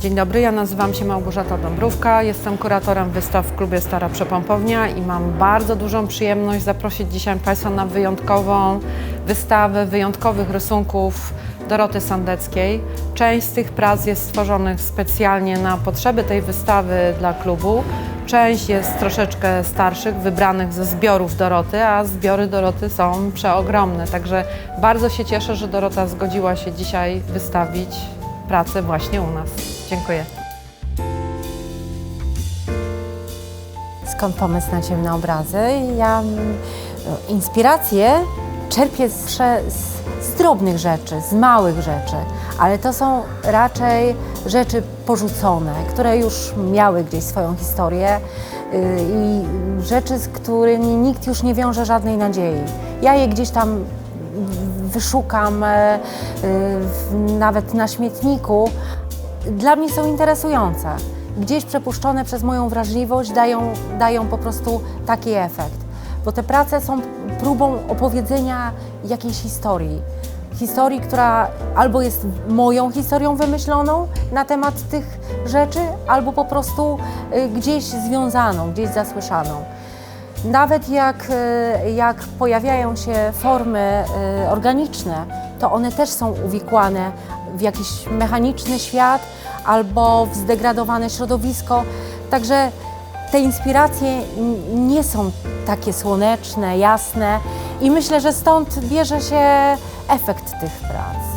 Dzień dobry, ja nazywam się Małgorzata Dąbrówka, jestem kuratorem wystaw w klubie Stara Przepompownia i mam bardzo dużą przyjemność zaprosić dzisiaj Państwa na wyjątkową wystawę wyjątkowych rysunków Doroty Sandeckiej. Część z tych prac jest stworzonych specjalnie na potrzeby tej wystawy dla klubu. Część jest troszeczkę starszych, wybranych ze zbiorów Doroty, a zbiory Doroty są przeogromne. Także bardzo się cieszę, że Dorota zgodziła się dzisiaj wystawić pracę właśnie u nas. Dziękuję. Skąd pomysł na ciemne obrazy? Ja mm, inspirację czerpię z, z, drobnych rzeczy, z małych rzeczy, ale to są raczej rzeczy porzucone, które już miały gdzieś swoją historię yy, i rzeczy, z którymi nikt już nie wiąże żadnej nadziei. Ja je gdzieś tam wyszukam e, y, nawet na śmietniku, dla mnie są interesujące. Gdzieś przepuszczone przez moją wrażliwość dają, dają po prostu taki efekt. Bo te prace są próbą opowiedzenia jakiejś historii. Historii, która albo jest moją historią wymyśloną na temat tych rzeczy, albo po prostu y, gdzieś związaną, gdzieś zasłyszaną. Nawet jak, e, jak pojawiają się formy e, organiczne, to one też są uwikłane w jakiś mechaniczny świat albo w zdegradowane środowisko. Także te inspiracje nie są takie słoneczne, jasne i myślę, że stąd bierze się efekt tych prac.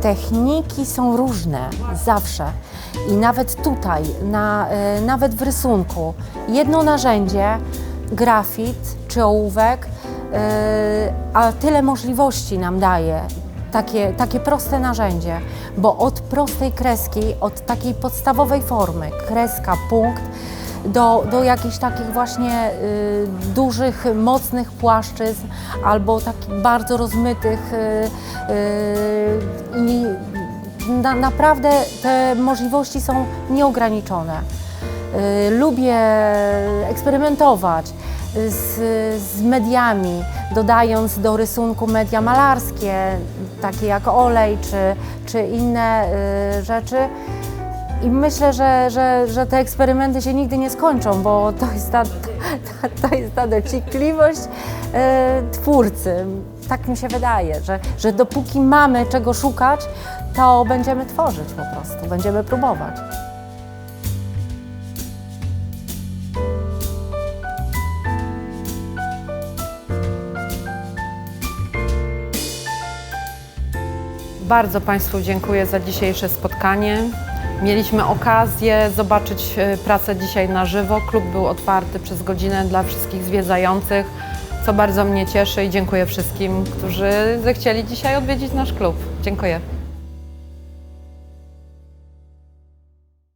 Techniki są różne, zawsze. I nawet tutaj, na, e, nawet w rysunku, jedno narzędzie, grafit czy ołówek, e, a tyle możliwości nam daje takie, takie proste narzędzie, bo od prostej kreski, od takiej podstawowej formy, kreska, punkt, do, do jakichś takich właśnie y, dużych, mocnych płaszczyzn albo takich bardzo rozmytych y, y, i na, naprawdę te możliwości są nieograniczone. Y, Lubię eksperymentować z, z mediami, dodając do rysunku media malarskie, takie jak olej czy, czy inne y, rzeczy. I myślę, że, że, że te eksperymenty się nigdy nie skończą, bo to jest ta, ta, jest ta dociekliwość e, twórcy. Tak mi się wydaje, że, że dopóki mamy czego szukać, to będziemy tworzyć po prostu, będziemy próbować. Bardzo Państwu dziękuję za dzisiejsze spotkanie. Mieliśmy okazję zobaczyć e, pracę dzisiaj na żywo. Klub był otwarty przez godzinę dla wszystkich zwiedzających, co bardzo mnie cieszy i dziękuję wszystkim, którzy zechcieli dzisiaj odwiedzić nasz klub. Dziękuję.